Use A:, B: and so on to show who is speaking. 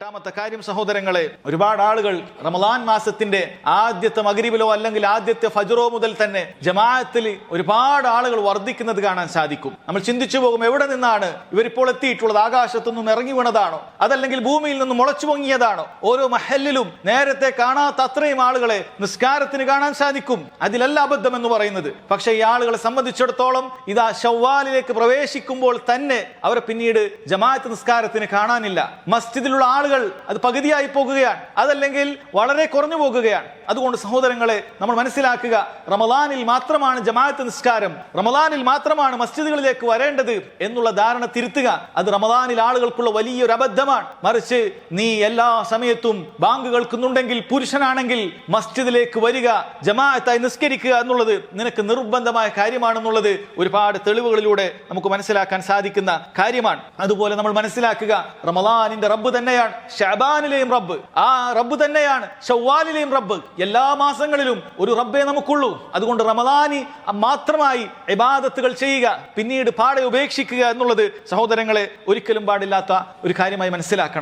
A: എട്ടാമത്തെ കാര്യം സഹോദരങ്ങളെ ഒരുപാട് ആളുകൾ റമലാൻ മാസത്തിന്റെ ആദ്യത്തെ മകരിവിലോ അല്ലെങ്കിൽ ആദ്യത്തെ ഫജറോ മുതൽ തന്നെ ജമാഅത്തിൽ ഒരുപാട് ആളുകൾ വർദ്ധിക്കുന്നത് കാണാൻ സാധിക്കും. നമ്മൾ ചിന്തിച്ചു പോകും എവിടെ നിന്നാണ് ഇവരിപ്പോൾ എത്തിയിട്ടുള്ളത്? ആകാശത്തു നിന്നും ഇറങ്ങി വീണതാണോ? അതല്ലെങ്കിൽ ഭൂമിയിൽ നിന്നും മുളച്ചു പൊങ്ങിയതാണോ? ഓരോ മഹലിലും നേരത്തെ കാണാത്ത അത്രയും ആളുകളെ നിസ്കാരത്തിന് കാണാൻ സാധിക്കും. അതിലല്ല അബദ്ധം എന്ന് പറയുന്നത്. പക്ഷേ ഈ ആളുകളെ സംബന്ധിച്ചിടത്തോളം ഇതാ ഷവ്വാലിലേക്ക് പ്രവേശിക്കുമ്പോൾ തന്നെ അവരെ പിന്നീട് ജമാഅത്ത് നിസ്കാരത്തിന് കാണാനില്ല. മസ്ജിദിലുള്ള ആളുകൾ അത് പകുതിയായി പോകുകയാണ്. അതല്ലെങ്കിൽ വളരെ കുറഞ്ഞു പോകുകയാണ്. അതുകൊണ്ട് സഹോദരങ്ങളെ നമ്മൾ മനസ്സിലാക്കുക റമദാനിൽ മാത്രമാണ് ജമാഅത്ത് നിസ്കാരം റമദാനിൽ മാത്രമാണ് മസ്ജിദുകളിലേക്ക് വരേണ്ടത് എന്നുള്ള ധാരണ തിരുത്തുക. അത് റമദാനിൽ ആളുകൾക്കുള്ള വലിയൊരു അബദ്ധമാണ്. മറിച്ച് നീ എല്ലാ സമയത്തും ബാങ്ക് കേൾക്കുന്നുണ്ടെങ്കിൽ പുരുഷനാണെങ്കിൽ മസ്ജിദിലേക്ക് വരിക ജമാഅത്തായി നിസ്കരിക്കുക എന്നുള്ളത് നിനക്ക് നിർബന്ധമായ കാര്യമാണെന്നുള്ളത് ഒരുപാട് തെളിവുകളിലൂടെ നമുക്ക് മനസ്സിലാക്കാൻ സാധിക്കുന്ന കാര്യമാണ്. അതുപോലെ നമ്മൾ മനസ്സിലാക്കുക റമദാനിന്റെ റബ്ബ് തന്നെയാണ്. ഷാബാനിലെയും റബ്ബ്. ആ റബ്ബ് തന്നെയാണ്. ഷവ്വാലിലെയും റബ്ബ്. എല്ലാ മാസങ്ങളിലും ഒരു റബ്ബേ നമുക്കുള്ളൂ. അതുകൊണ്ട് റമദാനി മാത്രമായി ഇബാദത്തുകൾ ചെയ്യുക പിന്നീട് പാടെ ഉപേക്ഷിക്കുക എന്നുള്ളത് സഹോദരങ്ങളെ ഒരിക്കലും പാടില്ലാത്ത ഒരു കാര്യമായി മനസ്സിലാക്കണം.